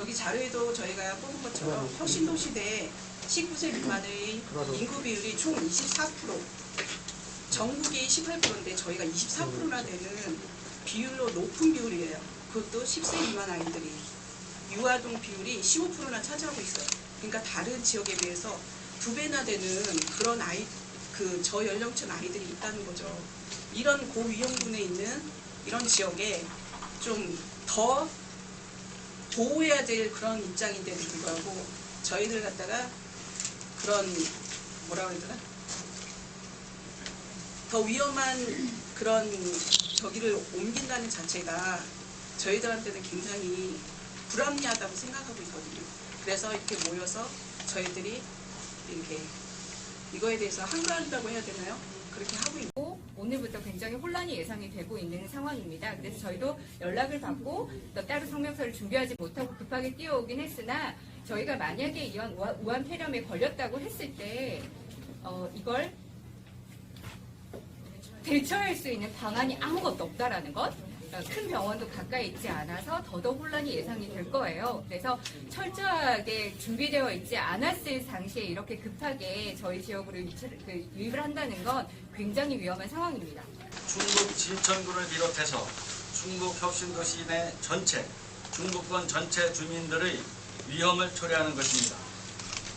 여기 자료에도 저희가 뽑은 것처럼 혁신도시 내 19세 미만의 인구 비율이 총 24%, 전국이 18%인데 저희가 24%나 되는 비율로 높은 비율이에요. 그것도 10세 미만 아이들이 유아동 비율이 15%나 차지하고 있어요. 그러니까 다른 지역에 비해서 두 배나 되는 그런 아이 그 저연령층 아이들이 있다는 거죠. 이런 고위험군에 있는 이런 지역에 좀 더 보호해야 될 그런 입장인데도 불구하고 저희들 갖다가 그런 뭐라 그래야 되나 더 위험한 그런 저기를 옮긴다는 자체가 저희들한테는 굉장히 불합리하다고 생각하고 있거든요. 그래서 이렇게 모여서 저희들이 이렇게 이거에 대해서 한가한다고 해야 되나요? 그렇게 하고. 있고 오늘부터 굉장히 혼란이 예상이 되고 있는 상황입니다. 그래서 저희도 연락을 받고 또 따로 성명서를 준비하지 못하고 급하게 뛰어오긴 했으나 저희가 만약에 이런 우한- 폐렴에 걸렸다고 했을 때 어, 이걸 대처할 수 있는 방안이 아무것도 없다라는 것. 어, 큰 병원도 가까이 있지 않아서 더더욱 혼란이 예상이 될 거예요. 그래서 철저하게 준비되어 있지 않았을 당시에 이렇게 급하게 저희 지역으로 그 유입을 한다는 건 굉장히 위험한 상황입니다. 충북 진천군을 비롯해서 충북 혁신도시 내 전체, 중부권 전체 주민들의 위험을 초래하는 것입니다.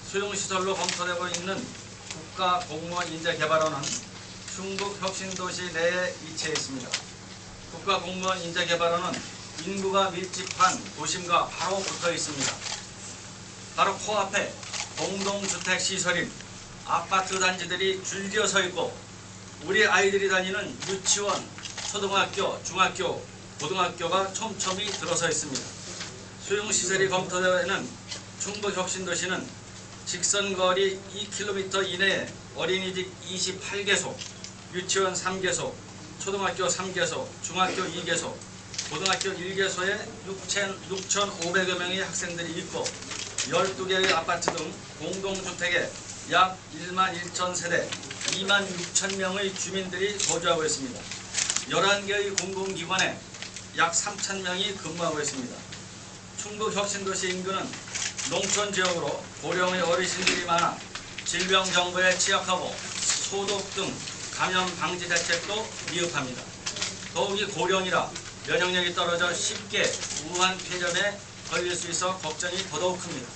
수용시설로 검토되고 있는 국가공무원 인재개발원은 충북 혁신도시 내에 위치해 있습니다. 국가공무원 인재개발원은 인구가 밀집한 도심과 바로 붙어 있습니다. 바로 코앞에 공동주택 시설인 아파트 단지들이 줄지어 서 있고 우리 아이들이 다니는 유치원, 초등학교, 중학교, 고등학교가 촘촘히 들어서 있습니다. 수용시설이 검토되는 충북혁신도시는 직선거리 2km 이내에 어린이집 28개소, 유치원 3개소, 초등학교 3개소, 중학교 2개소, 고등학교 1개소에 6,500여 명의 학생들이 있고 12개의 아파트 등 공동주택에 약 1만 1천 세대 2만 6천 명의 주민들이 거주하고 있습니다. 11개의 공공기관에 약 3천 명이 근무하고 있습니다. 충북 혁신도시 인구는 농촌 지역으로 고령의 어르신들이 많아 질병 정보에 취약하고 소독 등 감염 방지 대책도 미흡합니다. 더욱이 고령이라 면역력이 떨어져 쉽게 우한 폐렴에 걸릴 수 있어 걱정이 더더욱 큽니다.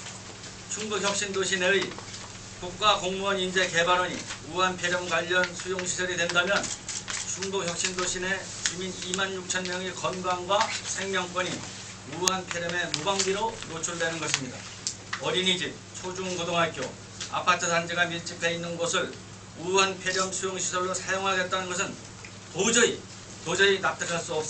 충북 혁신도시 내의 국가 공무원 인재 개발원이 우한 폐렴 관련 수용 시설이 된다면 충북 혁신도시 내 주민 2만 6천 명의 건강과 생명권이 우한 폐렴의 무방비로 노출되는 것입니다. 어린이집, 초중고등학교, 아파트 단지가 밀집해 있는 곳을 우한 폐렴 수용 시설로 사용하겠다는 것은 도저히 도저히 납득할 수 없습니다.